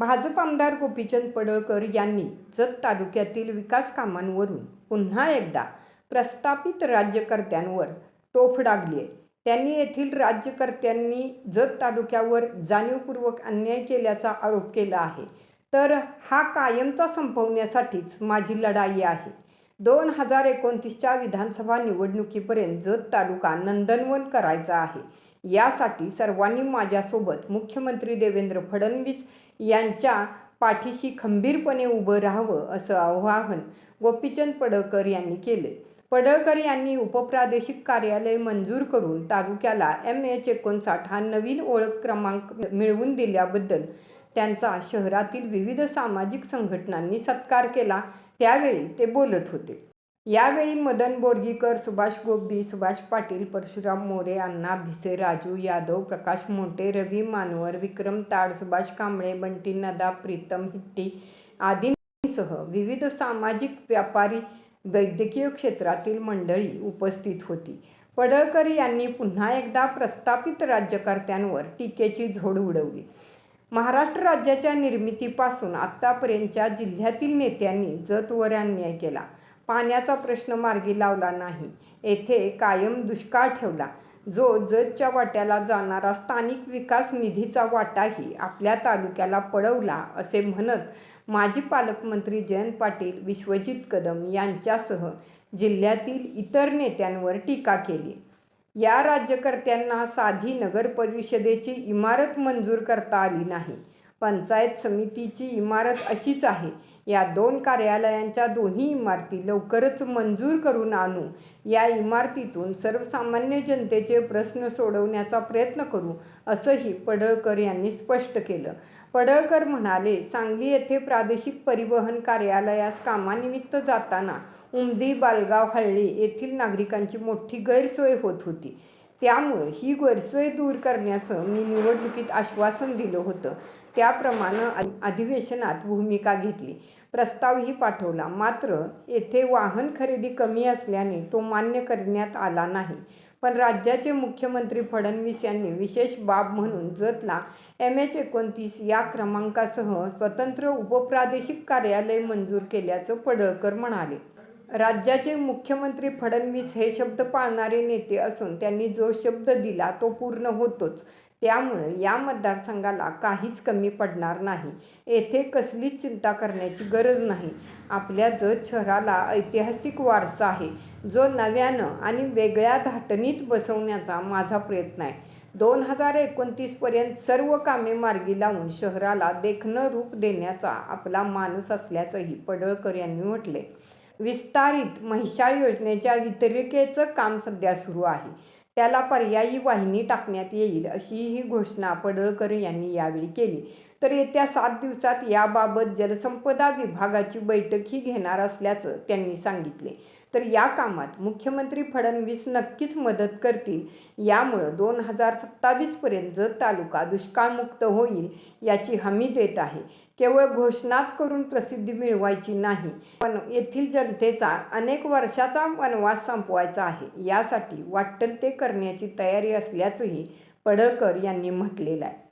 भाजप आमदार गोपीचंद पडळकर यांनी जत तालुक्यातील विकास कामांवरून पुन्हा एकदा प्रस्थापित राज्यकर्त्यांवर तोफ डागली आहे त्यांनी येथील राज्यकर्त्यांनी जत तालुक्यावर जाणीवपूर्वक अन्याय केल्याचा आरोप केला आहे. तर हा कायमचा संपवण्यासाठीच माझी लढाई आहे. दोन हजार एकोणतीसच्या विधानसभा निवडणुकीपर्यंत जत तालुका नंदनवन करायचा आहे. यासाठी सर्वांनी माझ्यासोबत मुख्यमंत्री देवेंद्र फडणवीस यांच्या पाठीशी खंबीरपणे उभं राहावं असं आवाहन गोपीचंद पडळकर यांनी केले. पडळकर यांनी उपप्रादेशिक कार्यालय मंजूर करून तालुक्याला एम एच एकोणसाठ हा नवीन ओळख क्रमांक मिळवून दिल्याबद्दल त्यांचा शहरातील विविध सामाजिक संघटनांनी सत्कार केला. त्यावेळी ते बोलत होते. यावेळी मदन बोरगीकर सुभाष गोब्बी सुभाष पाटील परशुराम मोरे अण्णा भिसे राजू यादव प्रकाश मोंटे रवी मानवर विक्रम ताड सुभाष कांबळे बंटी नदा प्रीतम हिट्टी आदींसह विविध सामाजिक व्यापारी वैद्यकीय क्षेत्रातील मंडळी उपस्थित होती. पडळकर यांनी पुन्हा एकदा प्रस्थापित राज्यकर्त्यांवर टीकेची झोड उडवली. महाराष्ट्र राज्याच्या निर्मितीपासून आत्तापर्यंतच्या जिल्ह्यातील नेत्यांनी जतवर अन्याय केला. पाण्याचा प्रश्न मार्गी लावला नाही. येथे कायम दुष्काळ ठेवला. जो जतच्या वाट्याला जाणारा स्थानिक विकास निधीचा वाटाही आपल्या तालुक्याला पळवला असे म्हणत माजी पालकमंत्री जयंत पाटील विश्वजित कदम यांच्यासह जिल्ह्यातील इतर नेत्यांवर टीका केली. या राज्यकर्त्यांना साधी नगर परिषदेची इमारत मंजूर करता आली नाही. पंचायत समितीची इमारत अशीच आहे. या दोन कार्यालयांच्या दोन्ही इमारती लवकरच मंजूर करून आणू. या इमारतीतून सर्वसामान्य जनतेचे प्रश्न सोडवण्याचा प्रयत्न करू असंही पडळकर यांनी स्पष्ट केलं. पडळकर म्हणाले सांगली येथे प्रादेशिक परिवहन कार्यालयास कामानिमित्त जाताना उमदी बालगाव हळ्ळी येथील नागरिकांची मोठी गैरसोय होत होती. त्यामुळं ही गैरसोय दूर करण्याचं मी निवडणुकीत आश्वासन दिलं होतं. त्याप्रमाणे अधिवेशनात भूमिका घेतली. प्रस्तावही पाठवला. मात्र येथे वाहन खरेदी कमी असल्याने तो मान्य करण्यात आला नाही. पण राज्याचे मुख्यमंत्री फडणवीस यांनी विशेष बाब म्हणून जतला. एम एच एकोणतीस या क्रमांकासह स्वतंत्र उपप्रादेशिक कार्यालय मंजूर केल्याचं पडळकर म्हणाले. राज्याचे मुख्यमंत्री फडणवीस हे शब्द पाळणारे नेते असून त्यांनी जो शब्द दिला तो पूर्ण होतोच. त्यामुळं या मतदारसंघाला काहीच कमी पडणार नाही. येथे कसलीच चिंता करण्याची गरज नाही. आपल्या जत शहराला ऐतिहासिक वारसा आहे जो नव्यानं आणि वेगळ्या धाटणीत बसवण्याचा माझा प्रयत्न आहे. दोन हजार एकोणतीसपर्यंत सर्व कामे मार्गी लावून शहराला देखणं रूप देण्याचा आपला मानस असल्याचंही पडळकर यांनी म्हटले विस्तारित महिषाळ योजनेच्या वितरिकेचं काम सध्या सुरू आहे. त्याला पर्यायी वाहिनी टाकण्यात येईल अशी ही घोषणा पडळकर यांनी यावेळी केली. तर येत्या सात दिवसात याबाबत जलसंपदा विभागाची बैठकही घेणार असल्याचं त्यांनी सांगितले. तर या कामात मुख्यमंत्री फडणवीस नक्कीच मदत करतील. यामुळं दोन हजार सत्तावीसपर्यंत जत तालुका दुष्काळमुक्त होईल याची हमी देत आहे. केवळ घोषणाच करून प्रसिद्धी मिळवायची नाही पण येथील जनतेचा अनेक वर्षाचा वनवास संपवायचा आहे. यासाठी वाटेल ते करण्याची तयारी असल्याचंही पडळकर यांनी म्हटलेलं आहे.